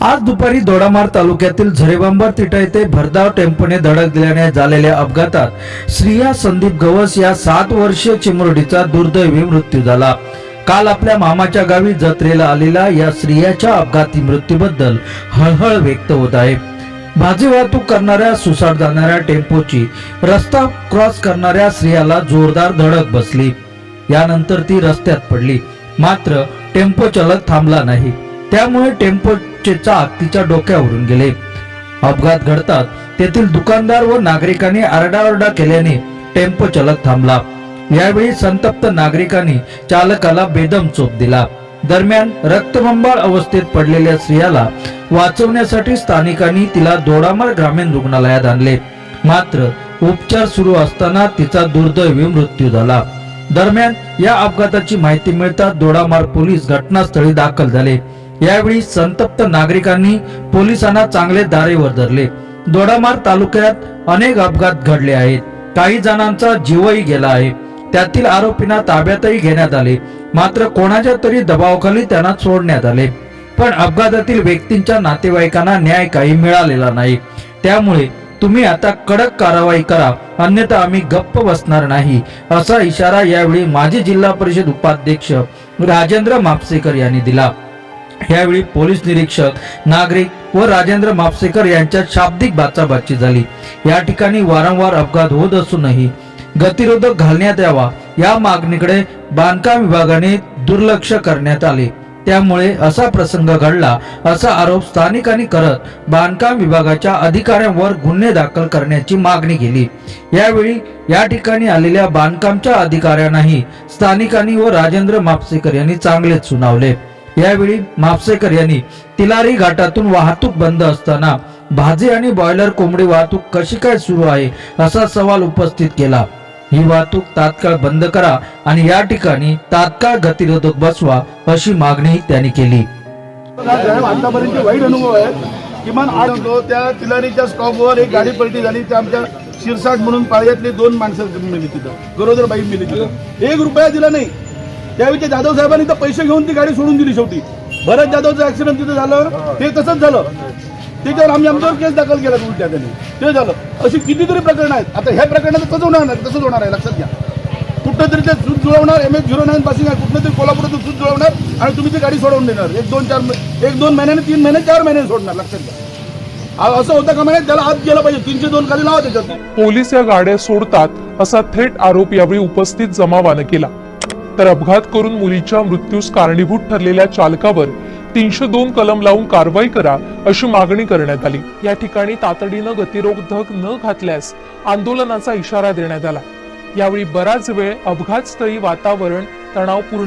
आज दुपारी दोडामार तालुक्यातील झरेबांबर तिटा येथे भरधाव टेम्पोने धडक दिल्याने झालेल्या अपघातात स्त्रिया संदीप गवस या सात वर्षीय चिमुरडीचा दुर्दैवी मृत्यू झाला. काल आपल्या मामाच्या गावी जत्रेला आलेला या स्त्रियाच्या अपघाती मृत्यूबद्दल हळहळ व्यक्त होत आहे. भाजी वाहतूक करणाऱ्या सुसाट जाणाऱ्या टेम्पोची रस्ता क्रॉस करणाऱ्या स्त्रियाला जोरदार धडक बसली. यानंतर ती रस्त्यात पडली. मात्र टेम्पो चालक थांबला नाही. त्यामुळे टेम्पोचे चाक तिच्या डोक्यावरून गेले. अपघात घडतात तेथील दुकानदार व नागरिकांनी आरडाओरडा केल्याने टेम्पो चालक थांबला. यावेळी संतप्त नागरिकांनी चालकाला बेदम चोप दिला. दरम्यान रक्तबंबाळ अवस्थेत पडलेल्या स्त्रियाला वाचवण्यासाठी स्थानिकांनी तिला दोडामर ग्रामीण रुग्णालयात आणले. मात्र उपचार सुरू असताना तिचा दुर्दैवी मृत्यू झाला. दरम्यान या अपघाताची माहिती मिळताच दोडामार पोलीस घटनास्थळी दाखल झाले. यावेळी संतप्त नागरिकांनी पोलिसांना चांगले दारेवर धरले दोडामार तालुक्यात अनेक अपघात घडले आहेत. काही जणांचा जीवही गेला आहे. त्यातील आरोपींना ताब्यातही घेण्यात आले. मात्र कोणाच्या तरी दबावाखाली त्यांना सोडण्यात आले. पण अपघातातील व्यक्तींच्या नातेवाईकांना न्याय काही मिळालेला नाही. त्यामुळे तुम्ही आता कडक कारवाई करा. अन्यथा आम्ही गप्प बसणार नाही असा इशारा यावेळी माजी जिल्हा परिषद उपाध्यक्ष राजेंद्र मापसेकर यांनी दिला. यावेळी पोलीस निरीक्षक नागरिक व राजेंद्र मापसेकर यांच्यात शाब्दिक बाचाबाची झाली. या ठिकाणी वारंवार अपघात होत असूनही गतिरोधक घालण्यात यावा या मागणीकडे बांधकाम विभागाने दुर्लक्ष करण्यात आले. त्यामुळे असा प्रसंग घडला असा आरोप स्थानिकांनी करत बांधकाम विभागाच्या अधिकाऱ्यांवर गुन्हे दाखल करण्याची मागणी केली. यावेळी या ठिकाणी आलेल्या बांधकामच्या अधिकाऱ्यांनाही स्थानिकांनी व राजेंद्र मापसेकर यांनी चांगलेच सुनावले. यावेळी म्हापसेकर यांनी तिलारी घाटातून वाहतूक बंद असताना भाजी आणि बॉयलर कोंबडी वाहतूक कशी काय सुरू आहे असा सवाल उपस्थित केला. ही वाहतूक तात्काळ बंद करा आणि या ठिकाणी तात्काळ गतिरोधक बसवा अशी मागणी त्यांनी केली. आतापर्यंत वाईट अनुभव आहे. किमान आठ होतो त्या तिलारीच्या स्टॉपवर एक गाडी पलटी झाली. त्या आमच्या शिरसाट म्हणून पाळ्यातली दोन माणसं मिली तिथं. गरोदर बाई मिली तिथं. एक रुपया दिला नाही. त्यावेळी त्या जाधव साहेबांनी तर पैसे घेऊन ती गाडी सोडून दिली शेवटी. भरत जाधवचं ऍक्सिडेंट तिथं झालं ते तसंच झालं. त्याच्यावर आम्ही आमच्यावर केस दाखल केला उलट्या त्यांनी. ते झालं. अशी कितीतरी प्रकरणं आहेत. आता ह्या प्रकरणात तसंच होणार नाही? तसंच होणार आहे लक्षात घ्या. कुठं तरी ते सूज जुळवणार M H zero nine passing आहे. कुठं तरी कोल्हापुरातून सूज जुळवणार आणि तुम्ही ती गाडी सोडवून देणार. एक दोन चार एक दोन महिन्याने तीन महिने चार महिन्याने सोडणार लक्षात घ्या. असं होतं का म्हणे? त्याला आत गेलं पाहिजे. तीनशे दोन खाली लावा त्याच्यात पोलीस या गाड्या सोडतात असा थेट आरोप यावेळी उपस्थित जमावानं केला. तर अपघात करून मुलीच्या मृत्यूस कारणीभूत ठरलेल्या चालकावर तीनशे दोन कलम लावून कारवाई करा अशी मागणी करण्यात आली. या ठिकाणी तातडीनं गतिरोधक न घातल्यास आंदोलनाचा इशारा देण्यात आला. यावेळी बराच वेळ अपघातस्थळी वातावरण तणावपूर्ण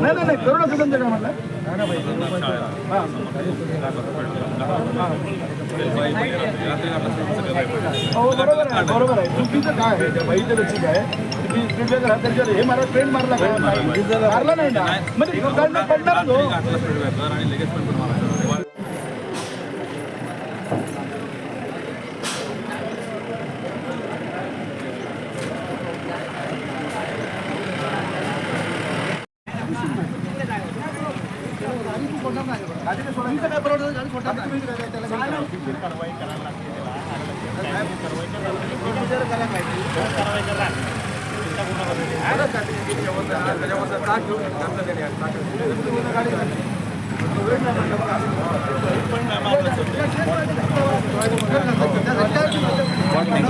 नाही नाही नाही करोडो धंदे का म्हटलं हो, बरोबर आहे बरोबर आहे. चुकीचं काय आहे? त्या बाईचं आहे की स्पीड त्याच्यावर हे मला ट्रेन मारला मारला नाही ना. म्हणजे पकडणार हो. कारवाई करायला लागते. त्याला कारवाई करायला लागते पण